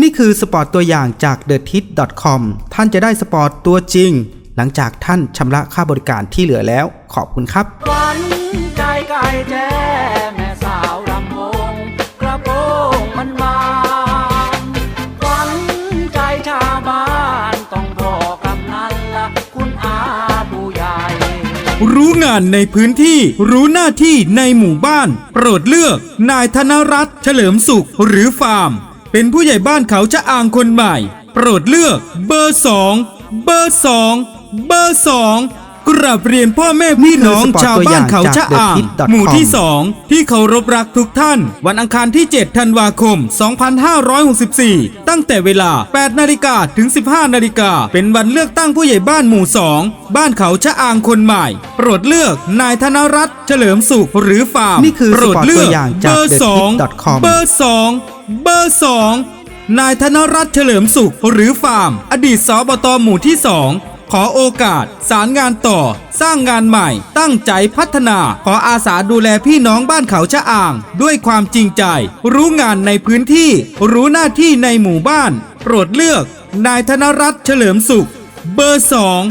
นี่คือสปอร์ตตัวอย่างจาก t h e t i t c o m ท่านจะได้สปอร์ตตัวจริง หลังจากท่านชำระค่าบริการที่เหลือแล้ว ขอบคุณครับขวัญใจไก่แจ้แม่สาวลำวงกระโปรงมันบางขวัญใจชาวบ้านต้องพอกำนันละคุณอาผู้ใหญ่ รู้งานในพื้นที่รู้หน้าที่ในหมู่บ้าน โปรดเลือกนายธนรัตน์เฉลิมสุขหรือฟาร์ม เป็นผู้ใหญ่บ้านเขาจะอ่างคนใหม่ โปรดเลือกเบอร์สองเบอร์สองเบอร์สองกราบเรียนพ่อแม่พี่น้องนี่คือสปอร์ตชาวบ้านเขาจะอ่างตัวอย่างจาก The Kid.com หมู่ที่2ที่เคารพรักทุกท่าน วันอังคารที่ 7 ธันวาคม 2564 ตั้งแต่เวลา 8 นาฬิกาถึง 15 นาฬิกา เป็นวันเลือกตั้งผู้ใหญ่บ้านหมู่2บ้านเขาชะอางคนใหม่ โปรดเลือกนายธนรัตน์เฉลิมสุขหรือฟาร์มนี่คือโปรดเลืสปอร์ตตัอกวอย่างจากเบอร์ The สอง Kid.com เบอร์สอง เบอร์สองนายธนรัตน์เฉลิมสุข หรือฟาร์ม อดีตสบตหมู่ที่สองขอโอกาส สารงานต่อ สร้างงานใหม่ ตั้งใจพัฒนา ขออาสาดูแลพี่น้องบ้านเขาชะอ่าง ด้วยความจริงใจ รู้งานในพื้นที่ รู้หน้าที่ในหมู่บ้าน โปรดเลือก นายธนรัตน์เฉลิมสุข เบอร์สอง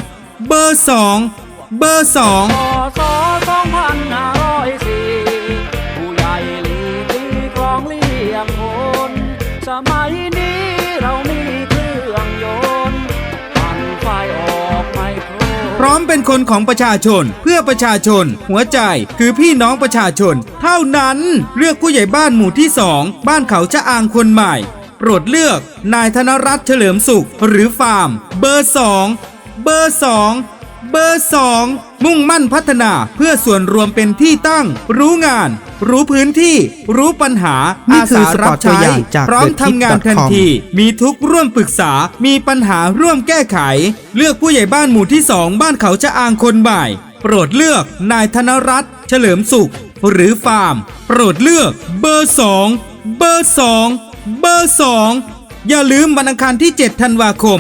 เบอร์สองเบอร์สอง สมัยนี้เรามีเครื่องยนต์ปั่นไฟออกไมโครพร้อมเป็นคนของประชาชน เพื่อประชาชน หัวใจคือพี่น้องประชาชน เท่านั้นเลือกผู้ใหญ่บ้านหมู่ที่สองบ้านเขาจะอางคนใหม่ โปรดเลือกนายธนรัตน์เฉลิมสุขหรือฟาร์ม เบอร์สองเบอร์สอง เบอร์สองมุ่งมั่นพัฒนาเพื่อส่วนรวมเป็นที่ตั้ง รู้งาน รู้พื้นที่ รู้ปัญหานี่อาคือสาสปรัอบร์ตตัวใช้อย่างจากพร้อม The ทำงาน Kid.com ทันที มีทุกข์ร่วมปรึกษา มีปัญหาร่วมแก้ไข เลือกผู้ใหญ่บ้านหมู่ที่สองบ้านเขาจะอางคนบ่าย โปรดเลือกนายธนรัตน์เฉลิมสุข หรือฟาร์ม โปรดเลือกเบอร์สองเบอร์สองเบอร์ส องอย่าลืมวันอังคารที่ 7 ธันวาคม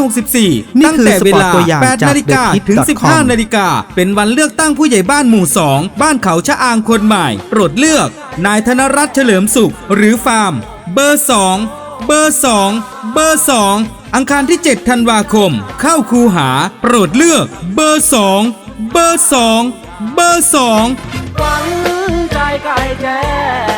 2564นี่ตั้งคือแต่เวลาสปอร์ตตัวอย่าง8จากนาฬิกา The Kid.com ถึง 15 นาฬิกา เป็นวันเลือกตั้งผู้ใหญ่บ้านหมู่ 2 บ้านเขาชะอางคนใหม่ โปรดเลือก นายธนรัตน์เฉลิมสุข หรือฟาร์ม เบอร์ 2 เบอร์ 2 เบอร์ 2 อังคารที่ 7 ธันวาคม เข้าคูหา โปรดเลือก เบอร์ 2 เบอร์ 2 เบอร์2ขวัญใจไก่แจ้